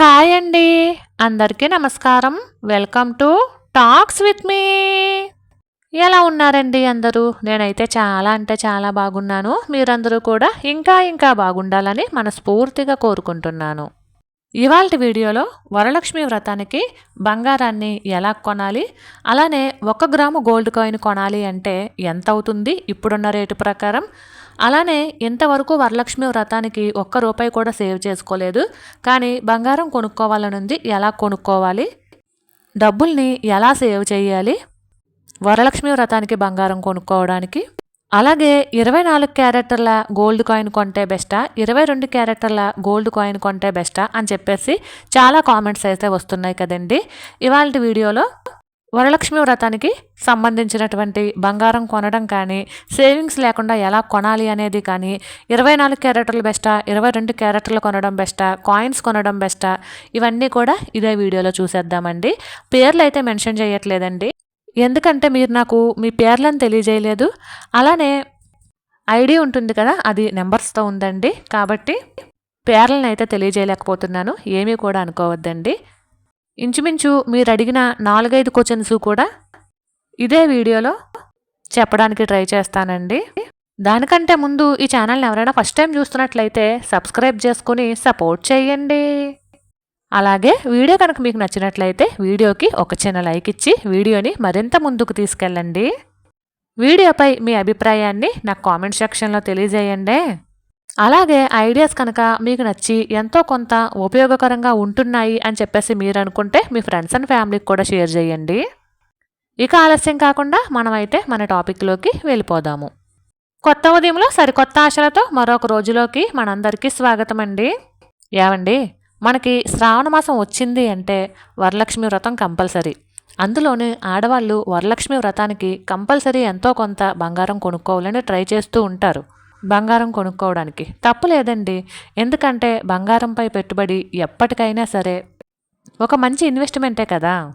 Hi అండి. అందరికీ నమస్కారం. Welcome to talks with me. ఎలా ఉన్నారండి అందరూ? నేనైతే చాలా అంటే చాలా బాగున్నాను. మీరందరూ కూడా ఇంకా ఇంకా బాగుండాలని మనస్ఫూర్తిగా కోరుకుంటున్నాను. ఇవాళ వీడియోలో వరలక్ష్మి వ్రతానికి బంగారాన్ని ఎలా కొనాలి? అలానే ఒక గ్రాము గోల్డ్ కాయిన్ కొనాలి అంటే ఎంత అవుతుంది ఇప్పుడున్న రేటు ప్రకారం అలానే ఇంతవరకు వరలక్ష్మి వ్రతానికి ఒక్క రూపాయి కూడా సేవ్ చేసుకోలేదు కానీ బంగారం కొనుక్కోవాలనుంది ఎలా కొనుక్కోవాలి? డబ్బుల్ని ఎలా సేవ్ చేయాలి? వరలక్ష్మి వ్రతానికి బంగారం కొనుక్కోవడానికి? అలాగే ఇరవై నాలుగు క్యారెక్టర్ల గోల్డ్ కాయిన్ కొంటే బెస్టా? ఇరవై రెండు క్యారెక్టర్ల గోల్డ్ కాయిన్ కొంటే బెస్టా? అని చెప్పేసి చాలా కామెంట్స్ అయితే వస్తున్నాయి కదండి. ఇవాళ వీడియోలో వరలక్ష్మి వ్రతానికి సంబంధించినటువంటి బంగారం కొనడం కానీ సేవింగ్స్ లేకుండా ఎలా కొనాలి అనేది కానీ ఇరవై నాలుగు క్యారెక్టర్లు బెస్టా ఇరవై రెండు క్యారెక్టర్లు కొనడం బెస్టా కాయిన్స్ కొనడం బెస్టా ఇవన్నీ కూడా ఇదే వీడియోలో చూసేద్దామండి. పేర్లు అయితే మెన్షన్ చేయట్లేదండి. ఎందుకంటే మీరు నాకు మీ పేర్లను తెలియజేయలేదు. అలానే ఐడి ఉంటుంది కదా అది నెంబర్స్తో ఉందండి. కాబట్టి పేర్లను అయితే తెలియజేయలేకపోతున్నాను. ఏమీ కూడా అనుకోవద్దండి. ఇంచుమించు మీరు అడిగిన నాలుగైదు క్వశ్చన్స్ కూడా ఇదే వీడియోలో చెప్పడానికి ట్రై చేస్తానండి. దానికంటే ముందు ఈ ఛానల్ని ఎవరైనా ఫస్ట్ టైం చూస్తున్నట్లయితే సబ్స్క్రైబ్ చేసుకుని సపోర్ట్ చేయండి. అలాగే వీడియో కనుక మీకు నచ్చినట్లయితే వీడియోకి ఒక చిన్న లైక్ ఇచ్చి వీడియోని మరింత ముందుకు తీసుకెళ్ళండి. వీడియోపై మీ అభిప్రాయాన్ని నాకు కామెంట్ సెక్షన్లో తెలియజేయండి. అలాగే ఐడియాస్ కనుక మీకు నచ్చి ఎంతో కొంత ఉపయోగకరంగా ఉంటున్నాయి అని చెప్పేసి మీరు అనుకుంటే మీ ఫ్రెండ్స్ అండ్ ఫ్యామిలీకి కూడా షేర్ చేయండి. ఇక ఆలస్యం కాకుండా మనమైతే మన టాపిక్లోకి వెళ్ళిపోదాము. కొత్త ఉదయంలో సరికొత్త ఆశలతో మరొక రోజులోకి మనందరికీ స్వాగతం అండి ఏమండి మనకి శ్రావణ మాసం వచ్చింది అంటే వరలక్ష్మి వ్రతం కంపల్సరీ. అందులోనే ఆడవాళ్ళు వరలక్ష్మి వ్రతానికి కంపల్సరీ ఎంతో కొంత బంగారం కొనుక్కోవాలని ట్రై చేస్తూ ఉంటారు. బంగారం కొనుక్కోవడానికి. తప్పు లేదండి. ఎందుకంటే బంగారంపై పెట్టుబడి ఎప్పటికైనా సరే ఒక మంచి ఇన్వెస్ట్మెంటే కదా.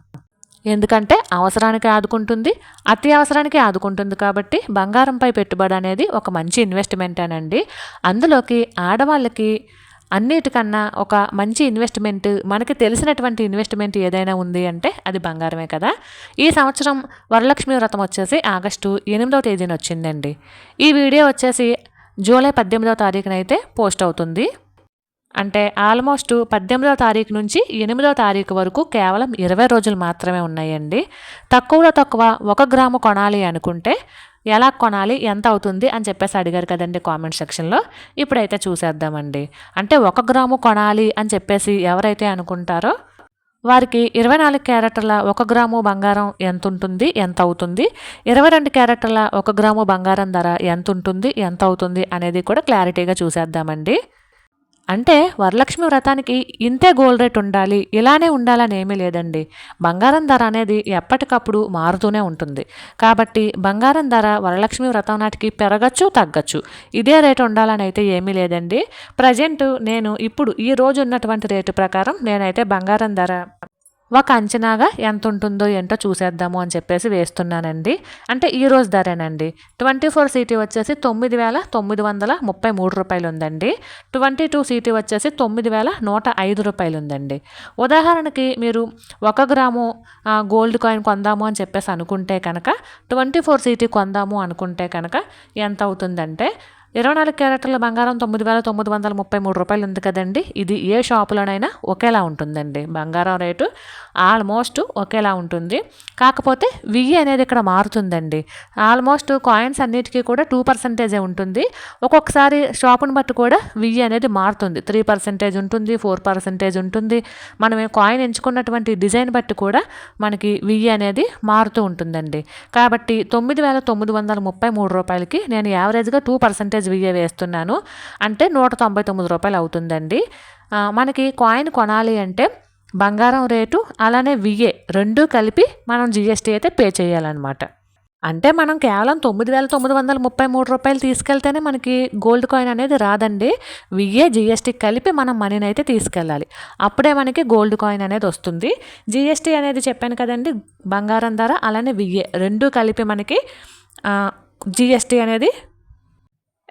ఎందుకంటే అవసరానికి ఆదుకుంటుంది అతి అవసరానికి ఆదుకుంటుంది కాబట్టి బంగారంపై పెట్టుబడి అనేది ఒక మంచి ఇన్వెస్ట్మెంటేనండి. అందులోకి ఆడవాళ్ళకి అన్నిటికన్నా ఒక మంచి ఇన్వెస్ట్మెంట్ మనకి తెలిసినటువంటి ఇన్వెస్ట్మెంట్ ఏదైనా ఉంది అంటే అది బంగారమే కదా. ఈ సంవత్సరం వరలక్ష్మి వ్రతం వచ్చేసి ఆగస్టు ఎనిమిదవ తేదీన వచ్చిందండి ఈ వీడియో వచ్చేసి జూలై పద్దెనిమిదవ తారీఖున అయితే పోస్ట్ అవుతుంది. అంటే ఆల్మోస్ట్ పద్దెనిమిదవ తారీఖు నుంచి ఎనిమిదవ తారీఖు వరకు కేవలం ఇరవై రోజులు మాత్రమే ఉన్నాయండి. తక్కువలో తక్కువ ఒక గ్రాము కొనాలి అనుకుంటే ఎలా కొనాలి ఎంత అవుతుంది అని చెప్పేసి అడిగారు కదండి కామెంట్ సెక్షన్లో. ఇప్పుడైతే చూసేద్దామండి. అంటే ఒక గ్రాము కొనాలి అని చెప్పేసి ఎవరైతే అనుకుంటారో వారికి ఇరవై నాలుగు క్యారెట్ల ఒక గ్రాము బంగారం ఎంత ఉంటుంది ఎంత అవుతుంది ఇరవై రెండు క్యారెక్టర్ల ఒక గ్రాము బంగారం ధర ఎంత ఉంటుంది ఎంత అవుతుంది అనేది కూడా క్లారిటీగా చూసేద్దామండి. అంటే వరలక్ష్మి వ్రతానికి ఇంతే గోల్డ్ రేట్ ఉండాలి ఇలానే ఉండాలని ఏమీ లేదండి. బంగారం ధర అనేది ఎప్పటికప్పుడు మారుతూనే ఉంటుంది. కాబట్టి బంగారం ధర వరలక్ష్మి వ్రతం నాటికి పెరగచ్చు తగ్గచ్చు. ఇదే రేటు ఉండాలని అయితే ఏమీ లేదండి. ప్రజెంట్ నేను ఇప్పుడు ఈ రోజు ఉన్నటువంటి రేటు ప్రకారం నేనైతే బంగారం ధర ఒక అంచనాగా ఎంత ఉంటుందో ఏంటో చూసేద్దాము అని చెప్పేసి వేస్తున్నానండి. అంటే ఈ రోజు ధరేనండి. ట్వంటీ ఫోర్ సీటీ వచ్చేసి తొమ్మిది వేల తొమ్మిది వందల ముప్పై మూడు రూపాయలు ఉందండి ట్వంటీ టూ సీటీ వచ్చేసి తొమ్మిది వేల నూట ఐదు రూపాయలు ఉందండి ఉదాహరణకి మీరు ఒక గ్రాము గోల్డ్ కాయిన్ కొందాము అని చెప్పేసి అనుకుంటే కనుక ట్వంటీ ఫోర్ సీటీ కొందాము అనుకుంటే కనుక ఎంత అవుతుందంటే ఇరవై నాలుగు క్యారెట్ల బంగారం తొమ్మిది వేల తొమ్మిది వందల ముప్పై మూడు రూపాయలు ఉంది కదండి. ఇది ఏ షాపులోనైనా ఒకేలా ఉంటుందండి. బంగారం రేటు ఆల్మోస్ట్ ఒకేలా ఉంటుంది. కాకపోతే వియ్యి అనేది ఇక్కడ మారుతుందండి. ఆల్మోస్ట్ కాయిన్స్ అన్నిటికీ కూడా టూ పర్సెంటేజే ఉంటుంది. ఒక్కొక్కసారి షాపుని బట్టి కూడా వియ్యి అనేది మారుతుంది. త్రీ పర్సెంటేజ్ ఉంటుంది ఫోర్ పర్సెంటేజ్ ఉంటుంది. మనం కాయిన్ ఎంచుకున్నటువంటి డిజైన్ బట్టి కూడా మనకి వియ్యి అనేది మారుతూ ఉంటుందండి. కాబట్టి తొమ్మిది వేల తొమ్మిది వందల ముప్పై మూడు రూపాయలకి నేను యావరేజ్గా టూ పర్సెంటేజ్ విఏ వేస్తున్నాను. అంటే నూట తొంభై తొమ్మిది రూపాయలు అవుతుందండి. మనకి కాయిన్ కొనాలి అంటే బంగారం రేటు అలానే విఏ రెండు కలిపి మనం జిఎస్టీ అయితే పే చేయాలన్నమాట. అంటే మనం కేవలం తొమ్మిది వేల తొమ్మిది వందల ముప్పై మూడు రూపాయలు తీసుకెళ్తేనే మనకి గోల్డ్ కాయిన్ అనేది రాదండి. విఏ జిఎస్టీ కలిపి మనం మనీని అయితే తీసుకెళ్ళాలి. అప్పుడే మనకి గోల్డ్ కాయిన్ అనేది వస్తుంది. జిఎస్టీ అనేది చెప్పాను కదండి బంగారం ధర అలానే విఏ రెండు కలిపి మనకి జిఎస్టీ అనేది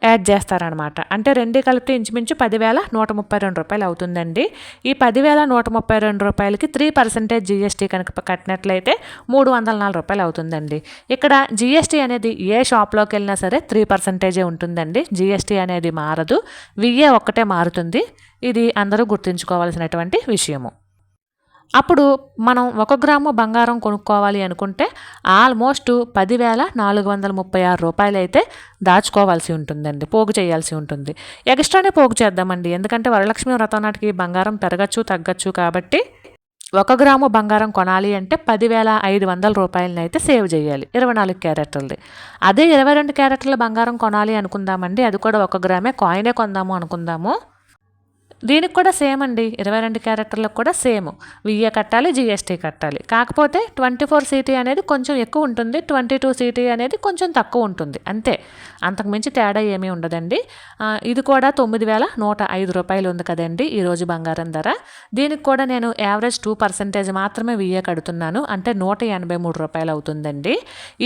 యాడ్ చేస్తారనమాట అంటే రెండు కలిపితే ఇంచుమించు పదివేల నూట ముప్పై రెండు రూపాయలు అవుతుందండి. ఈ పదివేల నూట ముప్పై రెండు రూపాయలకి త్రీ పర్సెంటేజ్ జీఎస్టీ కనుక కట్టినట్లయితే మూడు వందల నాలుగు రూపాయలు అవుతుందండి. ఇక్కడ జీఎస్టీ అనేది ఏ షాప్లోకి వెళ్ళినా సరే త్రీ పర్సెంటేజే ఉంటుందండి. జీఎస్టీ అనేది మారదు. విఏ ఒక్కటే మారుతుంది. ఇది అందరూ గుర్తుంచుకోవాల్సినటువంటి విషయము. అప్పుడు మనం ఒక గ్రాము బంగారం కొనుక్కోవాలి అనుకుంటే ఆల్మోస్ట్ పదివేల నాలుగు వందల ముప్పై ఆరు రూపాయలు అయితే దాచుకోవాల్సి ఉంటుందండి పోగు చేయాల్సి ఉంటుంది. ఎక్స్ట్రానే పోగు చేద్దామండి ఎందుకంటే వరలక్ష్మి వ్రతం నాటికి బంగారం పెరగచ్చు తగ్గచ్చు కాబట్టి ఒక గ్రాము బంగారం కొనాలి అంటే పదివేల ఐదు వందల రూపాయలని అయితే సేవ్ చేయాలి ఇరవై నాలుగు క్యారెట్లది. అదే ఇరవై రెండు క్యారెట్ల బంగారం కొనాలి అనుకుందామండి అది కూడా ఒక గ్రామే కాయినే కొందాము అనుకుందాము. దీనికి కూడా సేమ్ అండి. ఇరవై రెండు క్యారెక్టర్లకు కూడా సేమ్ విఏ కట్టాలి జిఎస్టీ కట్టాలి. కాకపోతే ట్వంటీ ఫోర్ సీటీ అనేది కొంచెం ఎక్కువ ఉంటుంది. ట్వంటీ టూ సీటీ అనేది కొంచెం తక్కువ ఉంటుంది. అంతే. అంతకుమించి తేడా ఏమీ ఉండదండి. ఇది కూడా తొమ్మిది వేల నూట ఐదు రూపాయలు ఉంది కదండి ఈరోజు బంగారం ధర. దీనికి కూడా నేను యావరేజ్ టూ పర్సెంటేజ్ మాత్రమే విఏ కడుతున్నాను. అంటే నూట ఎనభై మూడు రూపాయలు అవుతుందండి.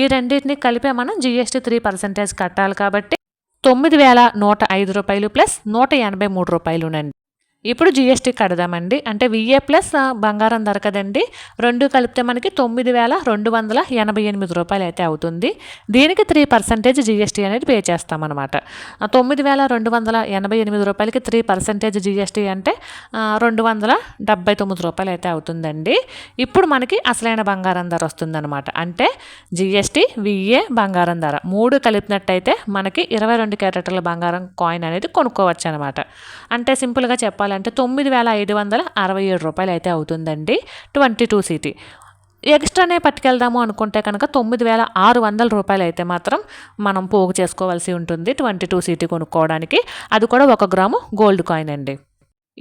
ఈ రెండింటిని కలిపే మనం జిఎస్టీ త్రీ పర్సెంటేజ్ కట్టాలి కాబట్టి తొమ్మిది వేల నూట ఐదు రూపాయలు ప్లస్ నూట ఎనభై మూడు రూపాయలునండి. ఇప్పుడు జిఎస్టీ కడదామండి. అంటే విఏ ప్లస్ బంగారం ధర కదండి. రెండు కలిపితే మనకి తొమ్మిది వేల రెండు వందల ఎనభై ఎనిమిది రూపాయలు అయితే అవుతుంది. దీనికి త్రీ పర్సెంటేజ్ జిఎస్టీ అనేది పే చేస్తామన్నమాట. తొమ్మిది వేల రెండు వందల ఎనభై ఎనిమిది రూపాయలకి త్రీ పర్సెంటేజ్ జిఎస్టీ అంటే రెండు వందల డెబ్బై తొమ్మిది రూపాయలు అయితే అవుతుందండి. ఇప్పుడు మనకి అసలైన బంగారం ధర వస్తుందన్నమాట. అంటే జిఎస్టీ విఏ బంగారం ధర. మూడు కలిపినట్టయితే మనకి ఇరవై రెండు క్యారెట్ల బంగారం కాయిన్ అనేది కొనుక్కోవచ్చు అనమాట అంటే సింపుల్గా చెప్పాలి చెప్పాలంటే తొమ్మిది వేల ఐదు వందల అరవై ఏడు రూపాయలు అయితే అవుతుందండి. Twenty two CT. ఎక్స్ట్రానే పట్టుకెళ్దాము అనుకుంటే కనుక తొమ్మిది వేల ఆరు వందల రూపాయలు అయితే మాత్రం మనం పోగు చేసుకోవాల్సి ఉంటుంది ట్వంటీ టూ సీటీ కొనుక్కోవడానికి. అది కూడా ఒక గ్రాము గోల్డ్ కాయిన్ అండి.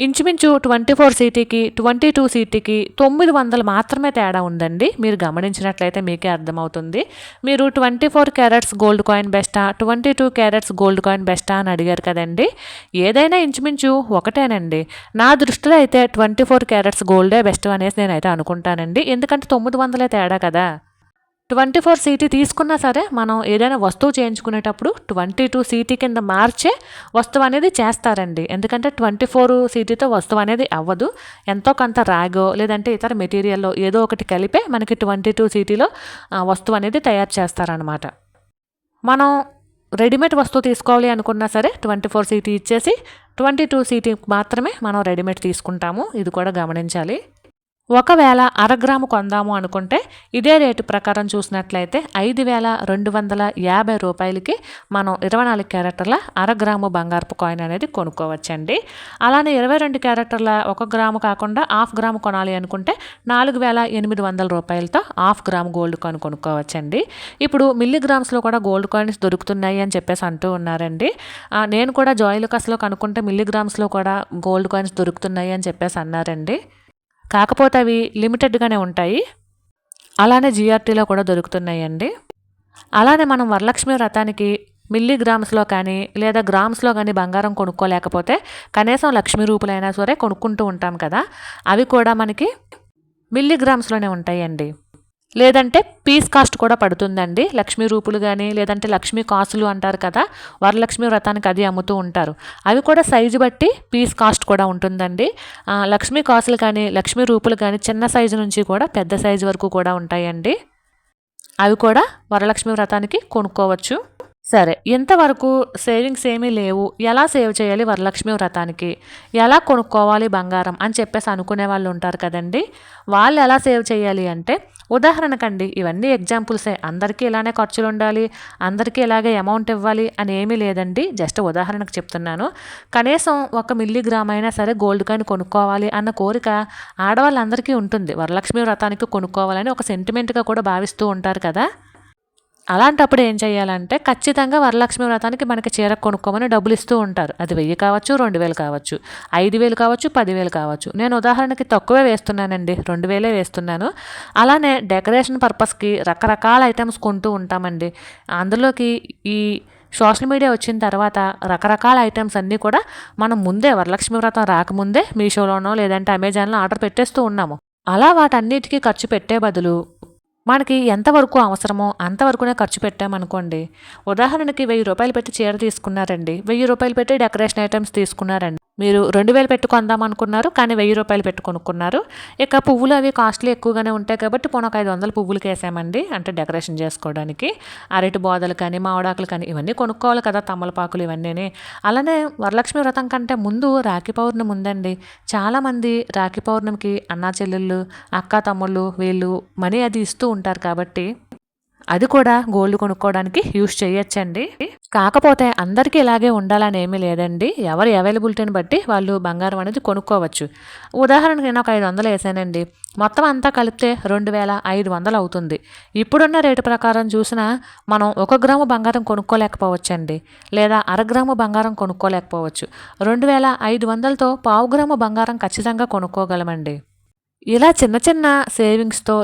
ఇంచుమించు ట్వంటీ ఫోర్ సీటీకి ట్వంటీ టూ సీటీకి తొమ్మిది వందలు మాత్రమే తేడా ఉందండి. మీరు గమనించినట్లయితే మీకే అర్థమవుతుంది. మీరు twenty four carats gold coin బెస్టా twenty two carats gold coin బెస్టా అని అడిగారు కదండి. ఏదైనా ఇంచుమించు ఒకటేనండి. నా దృష్టిలో అయితే ట్వంటీ ఫోర్ క్యారెట్స్ గోల్డే బెస్ట్ అనేసి నేనైతే అనుకుంటానండి. ఎందుకంటే తొమ్మిది వందలే తేడా కదా. ట్వంటీ ఫోర్ సీటీ తీసుకున్నా సరే మనం ఏదైనా వస్తువు చేయించుకునేటప్పుడు ట్వంటీ టూ సీటీ కింద మార్చే వస్తువు అనేది చేస్తారండి. ఎందుకంటే ట్వంటీ ఫోర్ సీటీతో వస్తువు అనేది అవ్వదు. ఎంతో కొంత రాగో లేదంటే ఇతర మెటీరియల్లో ఏదో ఒకటి కలిపే మనకి ట్వంటీ టూ సీటీలో వస్తువు అనేది తయారు చేస్తారనమాట మనం రెడీమేడ్ వస్తువు తీసుకోవాలి అనుకున్నా సరే ట్వంటీ ఫోర్ సీటీ ఇచ్చేసి ట్వంటీ టూ సీటీ మాత్రమే మనం రెడీమేడ్ తీసుకుంటాము. ఇది కూడా గమనించాలి. ఒకవేళ అరగ్రాము కొందాము అనుకుంటే ఇదే రేటు ప్రకారం చూసినట్లయితే ఐదు వేల రెండు వందల యాభై రూపాయలకి మనం ఇరవై నాలుగు క్యారెక్టర్ల అరగ్రాము బంగారపు కాయిన్ అనేది కొనుక్కోవచ్చండి. అలానే ఇరవై రెండు క్యారెక్టర్ల ఒక గ్రాము కాకుండా హాఫ్ గ్రాము కొనాలి అనుకుంటే నాలుగు వేల ఎనిమిది వందల రూపాయలతో హాఫ్ గ్రామ్ గోల్డ్ కాయిన్ కొనుక్కోవచ్చండి. ఇప్పుడు మిల్లీగ్రామ్స్లో కూడా గోల్డ్ కాయిన్స్ దొరుకుతున్నాయి అని చెప్పేసి అంటూ ఉన్నారండి. నేను కూడా జాయిలుకస్లో కనుక్కుంటే మిల్లీగ్రామ్స్లో కూడా గోల్డ్ కాయిన్స్ దొరుకుతున్నాయి అని చెప్పేసి అన్నారండి. కాకపోతే అవి లిమిటెడ్గానే ఉంటాయి. అలానే జిఆర్టీలో కూడా దొరుకుతున్నాయండి. అలానే మనం వరలక్ష్మి వ్రతానికి మిల్లీగ్రామ్స్లో కానీ లేదా గ్రామ్స్లో కానీ బంగారం కొనుక్కోలేకపోతే కనీసం లక్ష్మీ రూపులైనా సరే కొనుక్కుంటూ ఉంటాం కదా. అవి కూడా మనకి మిల్లీగ్రామ్స్లోనే ఉంటాయండి. లేదంటే పీస్ కాస్ట్ కూడా పడుతుందండి. లక్ష్మీ రూపులు కానీ లేదంటే లక్ష్మీ కాసులు అంటారు కదా వరలక్ష్మి వ్రతానికి అది అమ్ముతూ ఉంటారు. అవి కూడా సైజు బట్టి పీస్ కాస్ట్ కూడా ఉంటుందండి. లక్ష్మీ కాసులు కానీ లక్ష్మీ రూపులు కానీ చిన్న సైజు నుంచి కూడా పెద్ద సైజు వరకు కూడా ఉంటాయండి. అవి కూడా వరలక్ష్మి వ్రతానికి కొనుక్కోవచ్చు. సరే ఇంతవరకు సేవింగ్స్ ఏమీ లేవు ఎలా సేవ్ చేయాలి వరలక్ష్మి వ్రతానికి? ఎలా కొనుక్కోవాలి బంగారం అని చెప్పేసి అనుకునే వాళ్ళు ఉంటారు కదండి. వాళ్ళు ఎలా సేవ్ చేయాలి అంటే ఉదాహరణకండి ఇవన్నీ ఎగ్జాంపుల్సే. అందరికీ ఇలానే ఖర్చులు ఉండాలి అందరికీ ఇలాగే అమౌంట్ ఇవ్వాలి అని ఏమీ లేదండి. జస్ట్ ఉదాహరణకు చెప్తున్నాను. కనీసం ఒక మిల్లీగ్రామ్ అయినా సరే గోల్డ్ కాయిన్ కొనుక్కోవాలి అన్న కోరిక ఆడవాళ్ళందరికీ ఉంటుంది. వరలక్ష్మి వ్రతానికి కొనుక్కోవాలని ఒక సెంటిమెంట్గా కూడా భావిస్తూ ఉంటారు కదా. అలాంటప్పుడు ఏం చేయాలంటే ఖచ్చితంగా వరలక్ష్మి వ్రతానికి మనకి చీర కొనుక్కోమని డబ్బులు ఇస్తూ ఉంటారు. అది వెయ్యి కావచ్చు రెండు వేలు కావచ్చు ఐదు వేలు కావచ్చు పదివేలు కావచ్చు. నేను ఉదాహరణకి తక్కువే వేస్తున్నానండి రెండు వేలే వేస్తున్నాను. అలానే డెకరేషన్ పర్పస్కి రకరకాల ఐటమ్స్ కొంటూ ఉంటామండి. అందులోకి ఈ సోషల్ మీడియా వచ్చిన తర్వాత రకరకాల ఐటమ్స్ అన్నీ కూడా మనం ముందే వరలక్ష్మి వ్రతం రాకముందే మీషోలోనో లేదంటే అమెజాన్లో ఆర్డర్ పెట్టేస్తూ ఉన్నాము. అలా వాటన్నిటికీ ఖర్చు పెట్టే బదులు మనకి ఎంతవరకు అవసరమో అంతవరకునే ఖర్చు పెట్టామనుకోండి ఉదాహరణకి వెయ్యి రూపాయలు పెట్టి చీర తీసుకున్నారండి. వెయ్యి రూపాయలు పెట్టి డెకరేషన్ ఐటమ్స్ తీసుకున్నారండి. మీరు రెండు వేలు పెట్టుకుందాం అనుకున్నారు కానీ వెయ్యి రూపాయలు పెట్టి కొనుక్కున్నారు. ఇక పువ్వులు అవి కాస్ట్లీ ఎక్కువగానే ఉంటాయి కాబట్టి పోనీ ఒక ఐదు వందలు పువ్వులకి వేసామండి అంటే డెకరేషన్ చేసుకోవడానికి. అరటి బోదలు కానీ మామిడాకులు కానీ ఇవన్నీ కొనుక్కోవాలి కదా తమలపాకులు ఇవన్నీ అలానే వరలక్ష్మి వ్రతం కంటే ముందు రాఖీ పౌర్ణమి ఉందండి. చాలామంది రాఖీ పౌర్ణమికి అన్నా చెల్లెళ్ళు అక్క తమ్ముళ్ళు వీళ్ళు మనీ అది ఇస్తూ ఉంటారు కాబట్టి అది కూడా గోల్డ్ కొనుక్కోవడానికి యూస్ చేయొచ్చండి. కాకపోతే అందరికీ ఇలాగే ఉండాలని ఏమీ లేదండి. ఎవరి అవైలబిలిటీని బట్టి వాళ్ళు బంగారం అనేది కొనుక్కోవచ్చు. ఉదాహరణకి నేను ఒక ఐదు వందలు వేసానండి. మొత్తం అంతా కలిపితే రెండు వేల ఐదు వందలు అవుతుంది. ఇప్పుడున్న రేటు ప్రకారం చూసినా మనం ఒక గ్రాము బంగారం కొనుక్కోలేకపోవచ్చండి. లేదా అర గ్రాము బంగారం కొనుక్కోలేకపోవచ్చు. రెండు వేల ఐదు వందలతో పావు గ్రాము బంగారం ఖచ్చితంగా కొనుక్కోగలమండి. ఇలా చిన్న చిన్న సేవింగ్స్తో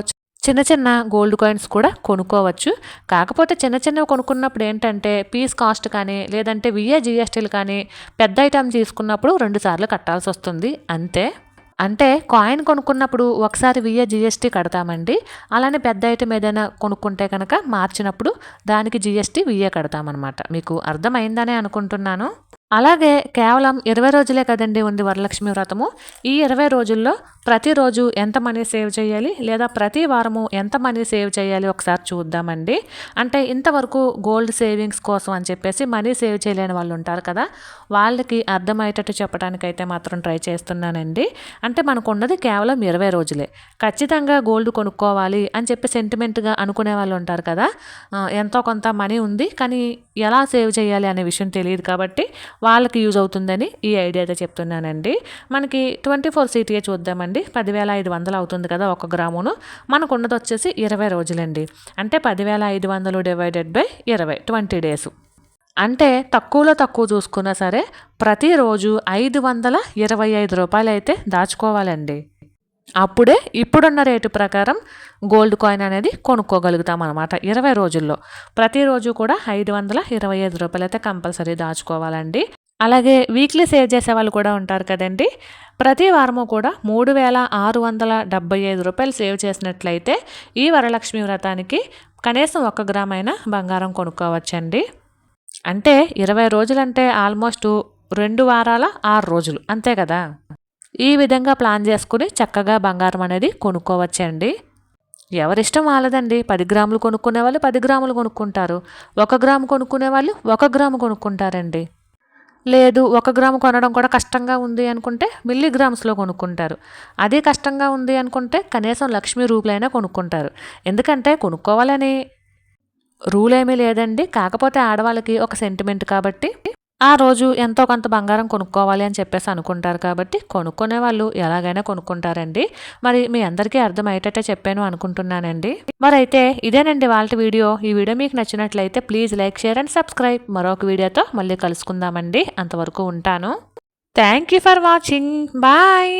చిన్న చిన్న గోల్డ్ కాయిన్స్ కూడా కొనుక్కోవచ్చు. కాకపోతే చిన్న చిన్నవి కొనుక్కున్నప్పుడు ఏంటంటే పీస్ కాస్ట్ కానీ లేదంటే విఏ జిఎస్టీలు కానీ పెద్ద ఐటమ్ తీసుకున్నప్పుడు రెండు సార్లు కట్టాల్సి వస్తుంది. అంతే. అంటే కాయిన్ కొనుక్కున్నప్పుడు ఒకసారి విఏ జిఎస్టీ కడతామండి. అలానే పెద్ద ఐటమ్ ఏదైనా కొనుక్కుంటే కనుక మార్చినప్పుడు దానికి జిఎస్టీ విఏ కడతామన్నమాట. మీకు అర్థమైందనే అనుకుంటున్నాను. అలాగే కేవలం ఇరవై రోజులే కదండి ఉంది వరలక్ష్మి వ్రతము. ఈ ఇరవై రోజుల్లో ప్రతిరోజు ఎంత మనీ సేవ్ చేయాలి? లేదా ప్రతి వారము ఎంత మనీ సేవ్ చేయాలి? ఒకసారి చూద్దామండి. అంటే ఇంతవరకు గోల్డ్ సేవింగ్స్ కోసం అని చెప్పేసి మనీ సేవ్ చేయలేని వాళ్ళు ఉంటారు కదా. వాళ్ళకి అర్థమయ్యేటట్టు చెప్పడానికైతే మాత్రం ట్రై చేస్తున్నానండి. అంటే మనకు ఉన్నది కేవలం ఇరవై రోజులే. ఖచ్చితంగా గోల్డ్ కొనుక్కోవాలి అని చెప్పి సెంటిమెంట్గా అనుకునే వాళ్ళు ఉంటారు కదా. ఎంతో కొంత మనీ ఉంది. కానీ ఎలా సేవ్ చేయాలి అనే విషయం తెలియదు కాబట్టి వాళ్ళకి యూజ్ అవుతుందని ఈ ఐడియా అయితే చెప్తున్నానండి. మనకి ట్వంటీ ఫోర్ సిటీఏ చూద్దామండి. పదివేల ఐదు వందలు అవుతుంది కదా ఒక గ్రామును. మనకు ఉన్నది వచ్చేసి ఇరవై రోజులండి. అంటే పదివేల ఐదు వందలు డివైడెడ్ బై ఇరవై ట్వంటీ డేస్. అంటే తక్కువలో తక్కువ చూసుకున్నా సరే ప్రతిరోజు ఐదు వందల ఇరవై ఐదు రూపాయలు అయితే దాచుకోవాలండి. అప్పుడే ఇప్పుడున్న రేటు ప్రకారం గోల్డ్ కాయిన్ అనేది కొనుక్కోగలుగుతాం అనమాట ఇరవై రోజుల్లో. ప్రతిరోజు కూడా ఐదు వందల ఇరవై ఐదు రూపాయలు అయితే కంపల్సరీ దాచుకోవాలండి. అలాగే వీక్లీ సేవ్ చేసే వాళ్ళు కూడా ఉంటారు కదండి. ప్రతి వారము కూడా మూడు వేల ఆరు వందల డెబ్బై ఐదు రూపాయలు సేవ్ చేసినట్లయితే ఈ వరలక్ష్మి వ్రతానికి కనీసం ఒక గ్రామైనా బంగారం కొనుక్కోవచ్చండి. అంటే ఇరవై రోజులంటే ఆల్మోస్ట్ రెండు వారాల ఆరు రోజులు. అంతే కదా? ఈ విధంగా ప్లాన్ చేసుకుని చక్కగా బంగారం అనేది కొనుక్కోవచ్చండి. ఎవరిష్టం వాళ్ళదండి. పది గ్రాములు కొనుక్కునే వాళ్ళు పది గ్రాములు కొనుక్కుంటారు. ఒక గ్రాము కొనుక్కునే వాళ్ళు ఒక గ్రాము కొనుక్కుంటారండి. లేదు ఒక గ్రాము కొనడం కూడా కష్టంగా ఉంది అనుకుంటే మిల్లీగ్రామ్స్లో కొనుక్కుంటారు. అదే కష్టంగా ఉంది అనుకుంటే కనీసం లక్ష్మీ రూపులైనా కొనుక్కుంటారు. ఎందుకంటే కొనుక్కోవాలని రూల్ ఏమీ లేదండి. కాకపోతే ఆడవాళ్ళకి ఒక సెంటిమెంట్ కాబట్టి ఆ రోజు ఎంతో కొంత బంగారం కొనుక్కోవాలి అని చెప్పేసి అనుకుంటారు కాబట్టి కొనుక్కునే వాళ్ళు ఎలాగైనా కొనుక్కుంటారండి. మరి మీ అందరికీ అర్థమయ్యేటట్టే చెప్పాను అనుకుంటున్నానండి. మరి అయితే ఇదేనండి వాళ్ళ వీడియో. ఈ వీడియో మీకు నచ్చినట్లయితే please like share and subscribe. మరొక వీడియోతో మళ్ళీ కలుసుకుందామండి. అంతవరకు ఉంటాను. Thank you for watching. Bye.